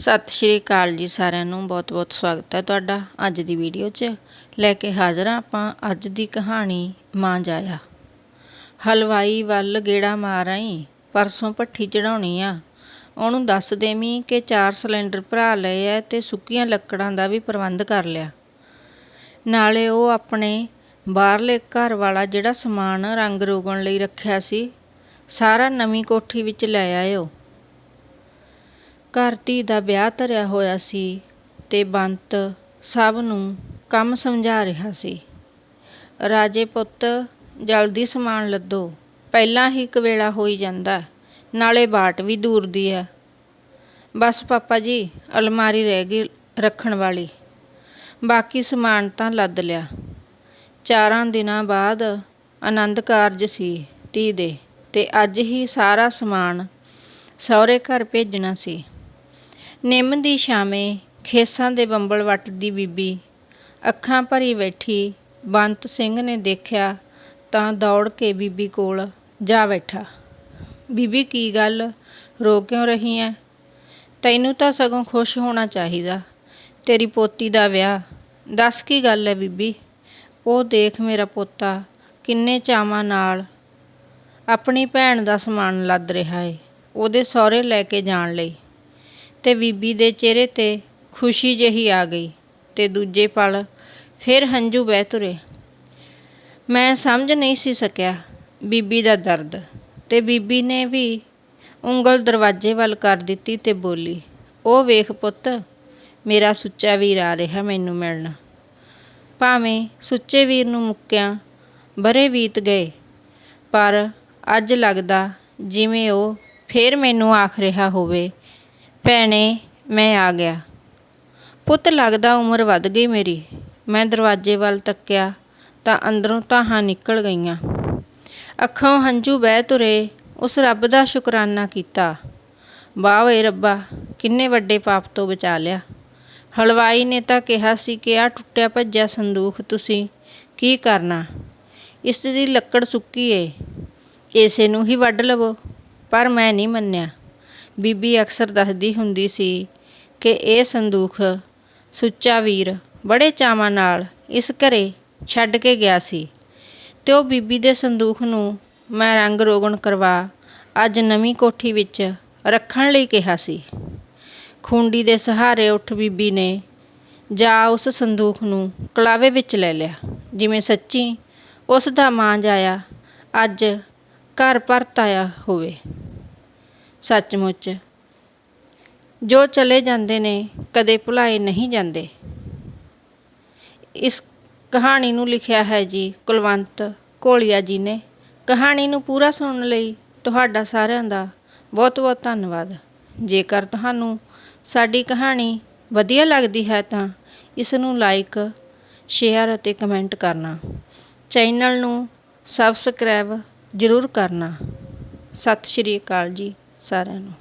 ਸਤਿ ਸ਼੍ਰੀ ਅਕਾਲ ਜੀ ਸਾਰਿਆਂ ਨੂੰ, ਬਹੁਤ-ਬਹੁਤ ਸਵਾਗਤ ਹੈ ਤੁਹਾਡਾ ਅੱਜ ਦੀ ਵੀਡੀਓ 'ਚ। ਲੈ ਕੇ ਹਾਜ਼ਰ ਹਾਂ ਆਪਾਂ ਅੱਜ ਦੀ ਕਹਾਣੀ, ਮਾਂ ਜਾਇਆ। ਹਲਵਾਈ ਵੱਲ ਗੇੜਾ ਮਾਰ ਆਈ, ਪਰਸੋਂ ਭੱਠੀ ਚੜਾਉਣੀ ਆ। ਉਹਨੂੰ ਦੱਸ ਦੇਵੀਂ ਕਿ ਚਾਰ ਸਿਲੰਡਰ ਭਰਾ ਲਏ ਐ ਤੇ ਸੁੱਕੀਆਂ ਲੱਕੜਾਂ ਦਾ ਵੀ ਪ੍ਰਬੰਧ ਕਰ ਲਿਆ। ਨਾਲੇ ਉਹ ਆਪਣੇ ਬਾਹਰਲੇ ਘਰ ਵਾਲਾ ਜਿਹੜਾ ਸਮਾਨ ਰੰਗ ਰੋਗਣ ਲਈ ਰੱਖਿਆ ਸੀ, ਸਾਰਾ ਨਵੀਂ ਕੋਠੀ ਵਿੱਚ ਲੈ ਆਇਓ। ਘਰ ਧੀ ਦਾ ਵਿਆਹ ਧਰਿਆ ਹੋਇਆ ਸੀ ਤੇ ਬੰਤ ਸਭ ਨੂੰ ਕੰਮ ਸਮਝਾ ਰਿਹਾ ਸੀ। ਰਾਜੇ ਪੁੱਤ, ਜਲਦੀ ਸਮਾਨ ਲੱਦੋ, ਪਹਿਲਾਂ ਹੀ ਕਵੇਲਾ ਹੋਈ ਜਾਂਦਾ, ਨਾਲੇ ਬਾਟ ਵੀ ਦੂਰ ਦੀ ਹੈ ਬਸ ਪਾਪਾ ਜੀ, ਅਲਮਾਰੀ ਰਹਿ ਗਈ ਰੱਖਣ ਵਾਲੀ। ਬਾਕੀ ਸਮਾਨ ਤਾਂ ਲੱਦ ਲਿਆ। ਚਾਰਾਂ ਦਿਨਾਂ ਬਾਅਦ ਆਨੰਦ ਕਾਰਜ ਸੀ ਧੀ ਦੇ ਤੇ ਅੱਜ ਹੀ ਸਾਰਾ ਸਮਾਨ ਸਹੁਰੇ ਘਰ ਭੇਜਣਾ ਸੀ। ਨਿੰਮ ਦੀ ਛਾਵੇਂ, ਖੇਸਾਂ ਦੇ ਬੰਬਲ ਵੱਟਦੀ ਬੀਬੀ। ਅੱਖਾਂ ਭਰੀ ਬੈਠੀ, ਬੰਤ ਸਿੰਘ ਨੇ ਦੇਖਿਆ ਤਾਂ ਦੌੜ ਕੇ ਬੀਬੀ ਕੋਲ, ਜਾ ਬੈਠਾ। ਬੀਬੀ, ਕੀ ਗੱਲ? ਰੋ ਕਿਉਂ ਰਹੀ ਐ? ਤੈਨੂੰ ਤਾਂ ਸਗੋਂ ਖੁਸ਼ ਹੋਣਾ ਚਾਹੀਦਾ। ਤੇਰੀ ਪੋਤੀ ਦਾ ਵਿਆਹ। ਦੱਸ ਕੀ ਗੱਲ ਐ ਬੀਬੀ? ਉਹ ਦੇਖ ਮੇਰਾ ਪੋਤਾ ਕਿੰਨੇ ਚਾਵਾਂ ਨਾਲ ਆਪਣੀ ਭੈਣ ਦਾ ਸਮਾਨ ਲੱਦ ਰਿਹਾ ਏ, ਉਹਦੇ ਸਹੁਰੇ ਲੈ ਕੇ ਜਾਣ ਲਈ। ਤੇ ਬੀਬੀ ਦੇ ਚਿਹਰੇ ਤੇ ਖੁਸ਼ੀ ਜਿਹੀ ਆ ਗਈ ਤੇ ਦੂਜੇ ਪਲ ਫਿਰ ਹੰਝੂ ਵਹਿ ਤੁਰੇ। ਮੈਂ ਸਮਝ ਨਹੀਂ ਸੀ ਸਕਿਆ ਬੀਬੀ ਦਾ ਦਰਦ ਤੇ ਬੀਬੀ ਨੇ ਵੀ ਉਂਗਲ ਦਰਵਾਜ਼ੇ ਵੱਲ ਕਰ ਦਿੱਤੀ ਤੇ ਬੋਲੀ, ਉਹ ਵੇਖ ਪੁੱਤ, ਮੇਰਾ ਸੁੱਚਾ ਵੀਰ ਆ ਰਿਹਾ ਮੈਨੂੰ ਮਿਲਣ। ਭਾਵੇਂ ਸੁੱਚੇ ਵੀਰ ਨੂੰ ਮੁੱਕਿਆਂ ਬਰੇ ਬੀਤ ਗਏ, ਪਰ ਅੱਜ ਲੱਗਦਾ ਜਿਵੇਂ ਉਹ ਫੇਰ ਮੈਨੂੰ ਆਖ ਰਿਹਾ ਹੋਵੇ ਭੈਣੇ, ਮੈਂ ਆ ਗਿਆ। ਪੁੱਤ, ਲੱਗਦਾ ਉਮਰ ਵੱਧ ਗਈ ਮੇਰੀ। ਮੈਂ ਦਰਵਾਜ਼ੇ ਵੱਲ ਤੱਕਿਆ ਤਾਂ ਅੰਦਰੋਂ ਤਾਹਾਂ ਨਿਕਲ ਗਈਆਂ। ਅੱਖੋਂ ਹੰਝੂ ਵਹਿ ਤੁਰੇ, ਉਸ ਰੱਬ ਦਾ ਸ਼ੁਕਰਾਨਾ ਕੀਤਾ। ਵਾਹ ਓਏ ਰੱਬਾ, ਕਿੰਨੇ ਵੱਡੇ ਪਾਪ ਤੋਂ ਬਚਾ ਲਿਆ। ਹਲਵਾਈ ਨੇ ਤਾਂ ਕਿਹਾ ਸੀ ਕਿ ਆ ਟੁੱਟਿਆ ਭੱਜਿਆ ਸੰਦੂਖ ਤੁਸੀਂ ਕੀ ਕਰਨਾ? ਇਸ ਦੀ ਲੱਕੜ ਸੁੱਕੀ ਏ। ਇਸੇ ਨੂੰ ਹੀ ਵੱਢ ਲਵੋ, ਪਰ ਮੈਂ ਨਹੀਂ ਮੰਨਿਆ। ਬੀਬੀ ਅਕਸਰ ਦੱਸਦੀ ਹੁੰਦੀ ਸੀ ਕਿ ਇਹ ਸੰਦੂਖ ਸੁੱਚਾ ਵੀਰ ਬੜੇ ਚਾਵਾਂ ਨਾਲ ਇਸ ਘਰੇ ਛੱਡ ਕੇ ਗਿਆ ਸੀ ਤੇ ਉਹ ਬੀਬੀ ਦੇ ਸੰਦੂਖ ਨੂੰ ਮੈਂ ਰੰਗ ਰੋਗਣ ਕਰਵਾ ਅੱਜ ਨਵੀਂ ਕੋਠੀ ਵਿੱਚ ਰੱਖਣ ਲਈ ਕਿਹਾ ਸੀ। ਖੁੰਡੀ ਦੇ ਸਹਾਰੇ ਉੱਠ ਬੀਬੀ ਨੇ ਜਾ ਉਸ ਸੰਦੂਖ ਨੂੰ ਕਲਾਵੇ ਵਿੱਚ ਲੈ ਲਿਆ। ਜਿਵੇਂ ਸੱਚੀ ਉਸ ਦਾ ਮਾਂ ਜਾਇਆ ਅੱਜ ਘਰ ਪਰਤ ਆਇਆ ਹੋਵੇ। ਸੱਚਮੁੱਚ। ਜੋ ਚਲੇ ਜਾਂਦੇ ਨੇ, ਕਦੇ ਭੁਲਾਏ ਨਹੀਂ ਜਾਂਦੇ। ਇਸ ਕਹਾਣੀ ਨੂੰ ਲਿਖਿਆ ਹੈ ਜੀ ਕੁਲਵੰਤ ਕੋਲੀਆ ਜੀ ਨੇ। ਕਹਾਣੀ ਨੂੰ ਪੂਰਾ ਸੁਣਨ ਲਈ ਤੁਹਾਡਾ ਸਾਰਿਆਂ ਦਾ ਬਹੁਤ-ਬਹੁਤ ਧੰਨਵਾਦ। ਜੇਕਰ ਤੁਹਾਨੂੰ ਸਾਡੀ ਕਹਾਣੀ ਵਧੀਆ ਲੱਗਦੀ ਹੈ ਤਾਂ ਇਸ ਨੂੰ ਲਾਈਕ, ਸ਼ੇਅਰ ਅਤੇ ਕਮੈਂਟ ਕਰਨਾ। ਚੈਨਲ ਨੂੰ ਸਬਸਕ੍ਰਾਈਬ ਜ਼ਰੂਰ ਕਰਨਾ। ਸਤਿ ਸ਼੍ਰੀ ਅਕਾਲ ਜੀ। ਸਾਰਿਆਂ ਨੂੰ